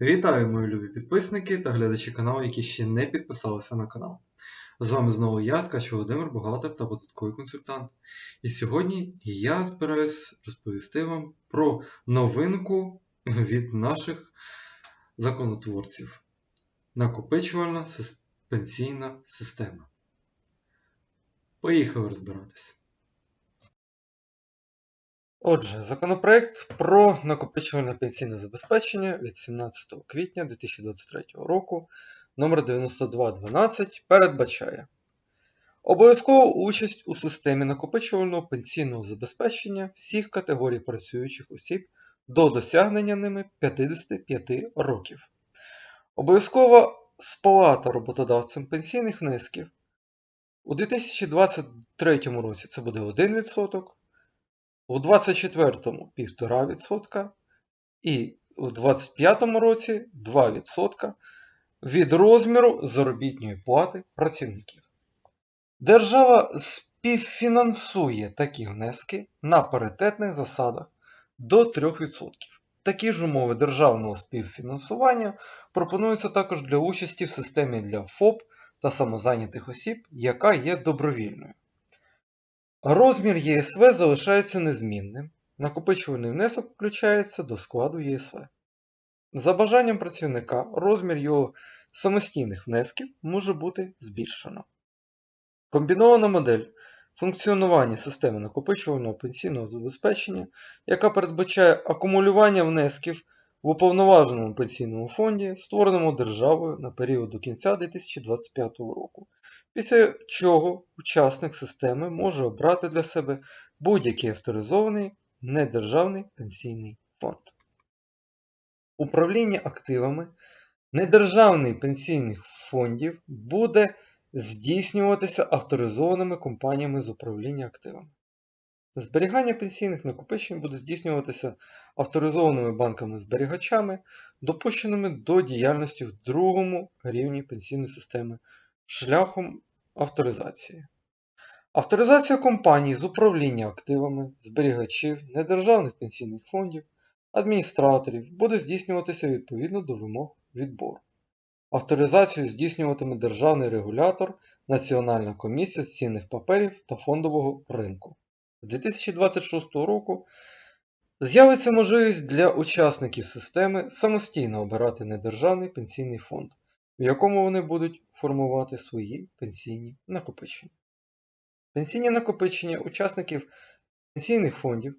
Вітаю, мої любі підписники та глядачі каналу, які ще не підписалися на канал. З вами знову я, Ткач Володимир, бухгалтер та податковий консультант. І сьогодні я збираюсь розповісти вам про новинку від наших законотворців. Накопичувальна пенсійна система. Поїхали розбиратися. Отже, законопроект про накопичувальне пенсійне забезпечення від 17 квітня 2023 року номер 9212 передбачає обов'язкову участь у системі накопичувального пенсійного забезпечення всіх категорій працюючих осіб до досягнення ними 55 років. Обов'язкова сплата роботодавцем пенсійних внесків у 2023 році це буде 1%, у 24-му 1,5% і у 25-му році 2% від розміру заробітної плати працівників. Держава співфінансує такі внески на паритетних засадах до 3%. Такі ж умови державного співфінансування пропонуються також для участі в системі для ФОП та самозайнятих осіб, яка є добровільною. Розмір ЄСВ залишається незмінним. Накопичувальний внесок включається до складу ЄСВ. За бажанням працівника розмір його самостійних внесків може бути збільшено. Комбінована модель функціонування системи накопичувального пенсійного забезпечення, яка передбачає акумулювання внесків в уповноваженому пенсійному фонді, створеному державою на період до кінця 2025 року, після чого учасник системи може обрати для себе будь-який авторизований недержавний пенсійний фонд. Управління активами недержавних пенсійних фондів буде здійснюватися авторизованими компаніями з управління активами. Зберігання пенсійних накопичень буде здійснюватися авторизованими банками-зберігачами, допущеними до діяльності в другому рівні пенсійної системи шляхом авторизації. Авторизація компаній з управління активами, зберігачів, недержавних пенсійних фондів, адміністраторів буде здійснюватися відповідно до вимог відбору. Авторизацію здійснюватиме державний регулятор Національна комісія з цінних паперів та фондового ринку. З 2026 року з'явиться можливість для учасників системи самостійно обирати недержавний пенсійний фонд, в якому вони будуть формувати свої пенсійні накопичення. Пенсійні накопичення учасників пенсійних фондів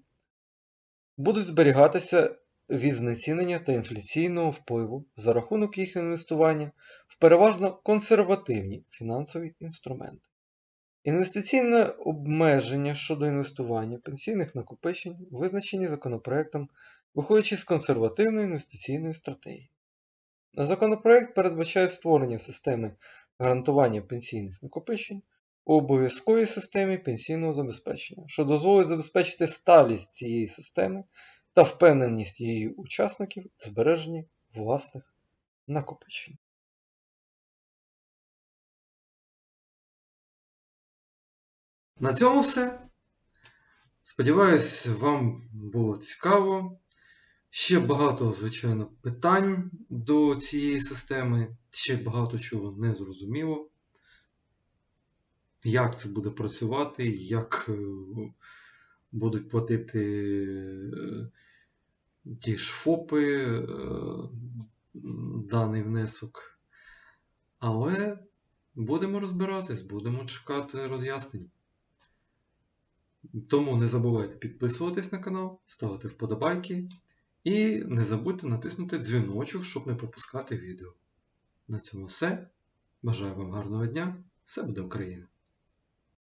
будуть зберігатися від знецінення та інфляційного впливу за рахунок їх інвестування в переважно консервативні фінансові інструменти. Інвестиційне обмеження щодо інвестування пенсійних накопичень визначені законопроектом, виходячи з консервативної інвестиційної стратегії. Законопроект передбачає створення системи гарантування пенсійних накопичень у обов'язковій системі пенсійного забезпечення, що дозволить забезпечити сталість цієї системи та впевненість її учасників у збереженні власних накопичень. На цьому все. Сподіваюсь, вам було цікаво. Ще багато, звичайно, питань до цієї системи, ще багато чого не зрозуміло. Як це буде працювати, як е, будуть платити е, ті ж ФОПи е, даний внесок. Але будемо розбиратись, будемо чекати роз'яснень. Тому не забувайте підписуватись на канал, ставити вподобайки і не забудьте натиснути дзвіночок, щоб не пропускати відео. На цьому все. Бажаю вам гарного дня. Все буде Україна!